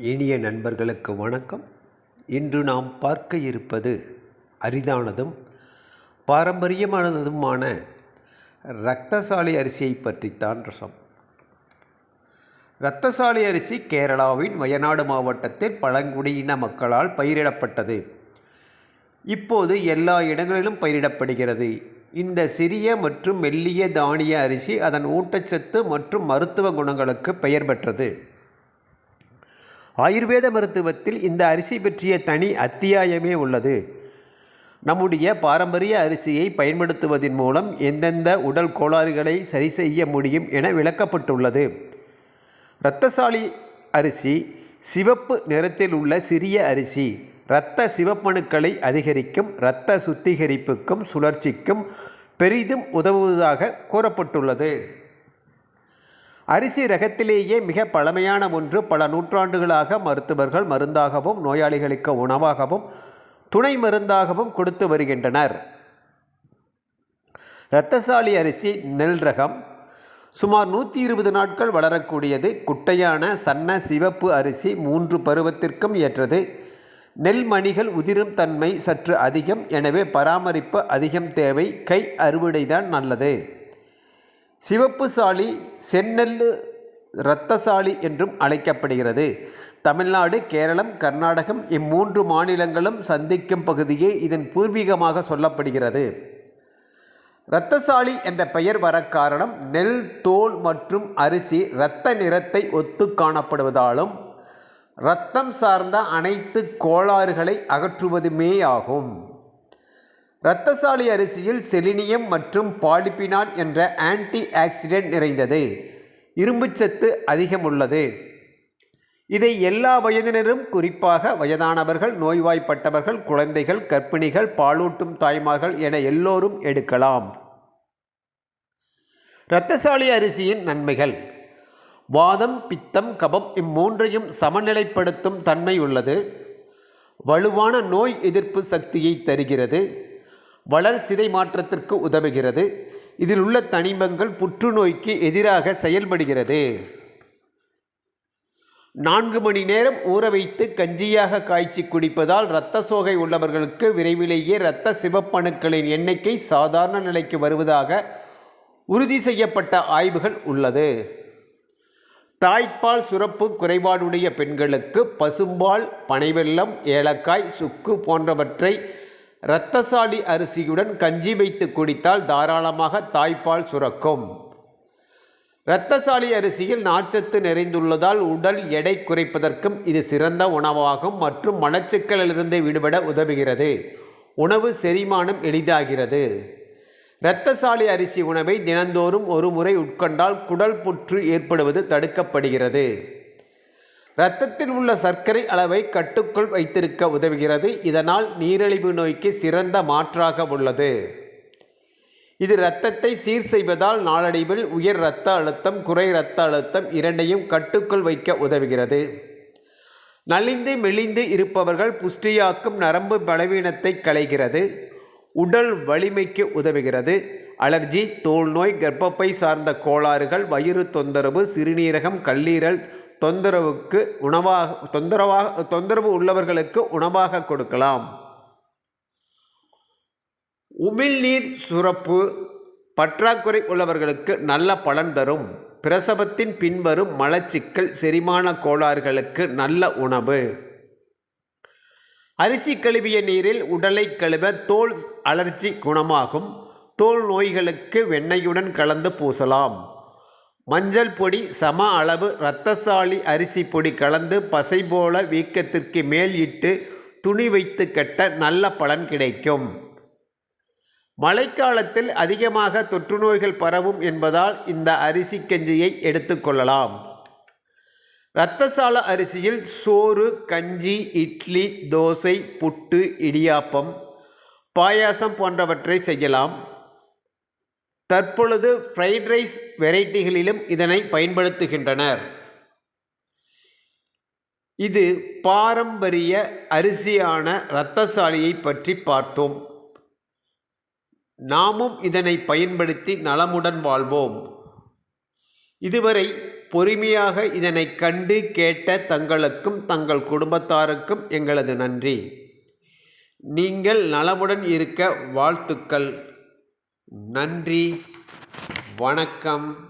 இனிய நண்பர்களுக்கு வணக்கம். இன்று நாம் பார்க்க இருப்பது அரிதானதும் பாரம்பரியமானதுமான இரத்தசாலி அரிசியை பற்றித்தான் ரசம். இரத்தசாலி அரிசி கேரளாவின் வயநாடு மாவட்டத்தில் பழங்குடியின மக்களால் பயிரிடப்பட்டது. இப்போது எல்லா இடங்களிலும் பயிரிடப்படுகிறது. இந்த சிறிய மற்றும் மெல்லிய தானிய அரிசி அதன் ஊட்டச்சத்து மற்றும் மருத்துவ குணங்களுக்கு பெயர் பெற்றது. ஆயுர்வேத மருத்துவத்தில் இந்த அரிசி பற்றிய தனி அத்தியாயமே உள்ளது. நம்முடைய பாரம்பரிய அரிசியை பயன்படுத்துவதன் மூலம் எந்தெந்த உடல் கோளாறுகளை சரி செய்ய முடியும் என விளக்கப்பட்டுள்ளது. இரத்தசாலி அரிசி சிவப்பு நிறத்தில் உள்ள சிறிய அரிசி. இரத்த சிவப்பணுக்களை அதிகரிக்கும் இரத்த சுத்திகரிப்புக்கும் சுழற்சிக்கும் பெரிதும் உதவுவதாக கூறப்பட்டுள்ளது. அரிசி ரகத்திலேயே மிக பழமையான ஒன்று. பல நூற்றாண்டுகளாக மருத்துவர்கள் மருந்தாகவும் நோயாளிகளுக்கு உணவாகவும் துணை மருந்தாகவும் கொடுத்து வருகின்றனர். இரத்தசாலி அரிசி நெல் ரகம் சுமார் நூற்றி இருபது நாட்கள் வளரக்கூடியது. குட்டையான சன்ன சிவப்பு அரிசி மூன்று பருவத்திற்கும் ஏற்றது. நெல் மணிகள் உதிரும் தன்மை சற்று அதிகம். எனவே பராமரிப்பு அதிகம் தேவை. கை அறுவடைதான் நல்லது. சிவப்பு சாலி செந்நெல்லு இரத்தசாலி என்றும் அழைக்கப்படுகிறது. தமிழ்நாடு கேரளம் கர்நாடகம் இம்மூன்று மாநிலங்களும் சந்திக்கும் பகுதியே இதன் பூர்வீகமாக சொல்லப்படுகிறது. இரத்தசாலி என்ற பெயர் வர காரணம் நெல் தோல் மற்றும் அரிசி இரத்த நிறத்தை ஒத்து காணப்படுவதாலும் இரத்தம் சார்ந்த அனைத்து கோளாறுகளை அகற்றுவதுமேயாகும் இரத்தசாலி அரிசியில் செலினியம் மற்றும் பாலிபினால் என்ற ஆன்டி ஆக்சிடென்ட் நிறைந்தது. இரும்புச்சத்து அதிகம் உள்ளது இதை எல்லா வயதினரும் குறிப்பாக வயதானவர்கள் நோய்வாய்ப்பட்டவர்கள் குழந்தைகள் கர்ப்பிணிகள் பாலூட்டும் தாய்மார்கள் என எல்லோரும் எடுக்கலாம். இரத்தசாலி அரிசியின் நன்மைகள். வாதம் பித்தம் கபம் இம்மூன்றையும் சமநிலைப்படுத்தும் தன்மை உள்ளது. வலுவான நோய் எதிர்ப்பு சக்தியை தருகிறது. வளர்சிதை மாற்றத்திற்கு உதவுகிறது. இதில் உள்ள தனிமங்கள் புற்றுநோய்க்கு எதிராக செயல்படுகிறது. நான்கு மணி நேரம் ஊற வைத்து கஞ்சியாக காய்ச்சி குடிப்பதால் இரத்த சோகை உள்ளவர்களுக்கு விரைவிலேயே இரத்த சிவப்பணுக்களின் எண்ணிக்கை சாதாரண நிலைக்கு வருவதாக உறுதி செய்யப்பட்ட ஆய்வுகள் உள்ளது. தாய்ப்பால் சுரப்பு குறைபாடுடைய பெண்களுக்கு பசும்பால் பனைவெல்லம் ஏலக்காய் சுக்கு போன்றவற்றை இரத்தசாலி அரிசியுடன் கஞ்சி வைத்து குடித்தால் தாராளமாக தாய்ப்பால் சுரக்கும். இரத்தசாலி அரிசியில் நார்ச்சத்து நிறைந்துள்ளதால் உடல் எடை குறைப்பதற்கும் இது சிறந்த உணவாகும் மற்றும் மலச்சிக்கலிலிருந்து விடுபட உதவுகிறது. உணவு செரிமானம் எளிதாகிறது. இரத்தசாலி அரிசி உணவை தினந்தோறும் ஒரு முறை உட்கொண்டால் குடல் புற்று ஏற்படுவது தடுக்கப்படுகிறது. இரத்தத்தில் உள்ள சர்க்கரை அளவை கட்டுக்குள் வைத்திருக்க உதவுகிறது. இதனால் நீரிழிவு நோய்க்கு சிறந்த மாற்றாக உள்ளது. இது இரத்தத்தை சீர் செய்வதால் நாளடைவில் உயர் இரத்த அழுத்தம் குறை இரத்த அழுத்தம் இரண்டையும் கட்டுக்குள் வைக்க உதவுகிறது. நலிந்து மெலிந்து இருப்பவர்கள் புஷ்டியாக்கும் நரம்பு பலவீனத்தை களைகிறது. உடல் வலிமைக்கு உதவுகிறது. அலர்ஜி தோல்நோய் கர்ப்பப்பை சார்ந்த கோளாறுகள் வயிறு தொந்தரவு சிறுநீரகம் கல்லீரல் தொந்தரவுக்கு உணவாக தொந்தரவாக தொந்தரவு உள்ளவர்களுக்கு உணவாக கொடுக்கலாம். உமிழ்நீர் சுரப்பு பற்றாக்குறை உள்ளவர்களுக்கு நல்ல பலன் தரும். பிரசவத்தின் பின்வரும் மலச்சிக்கல் செரிமான கோளாறுகளுக்கு நல்ல உணவு. அரிசி கழுவிய நீரில் உடலை கழுவ தோல் அலர்ஜி குணமாகும். தோல் நோய்களுக்கு வெண்ணெயுடன் கலந்து பூசலாம். மஞ்சள் பொடி சம அளவு இரத்தசாலி அரிசி பொடி கலந்து பசை போல வீக்கத்திற்கு மேல் இட்டு துணி வைத்து கட்ட நல்ல பலன் கிடைக்கும். மழைக்காலத்தில் அதிகமாக தொற்று நோய்கள் பரவும் என்பதால் இந்த அரிசி கஞ்சியை எடுத்துக்கொள்ளலாம் இரத்தசால அரிசியில் சோறு கஞ்சி இட்லி தோசை புட்டு இடியாப்பம் பாயாசம் போன்றவற்றை செய்யலாம். தற்பொழுது ஃப்ரைட் ரைஸ் வெரைட்டிகளிலும் இதனை பயன்படுத்துகின்றனர். இது பாரம்பரிய அரிசியான இரத்தசாலியை பற்றி பார்த்தோம். நாமும் இதனை பயன்படுத்தி நலமுடன் வாழ்வோம். இதுவரை பொறுமையாக இதனை கண்டு கேட்ட தங்களுக்கும் தங்கள் குடும்பத்தாருக்கும் எங்களது நன்றி. நீங்கள் நலமுடன் இருக்க வாழ்த்துக்கள். நன்றி வணக்கம்.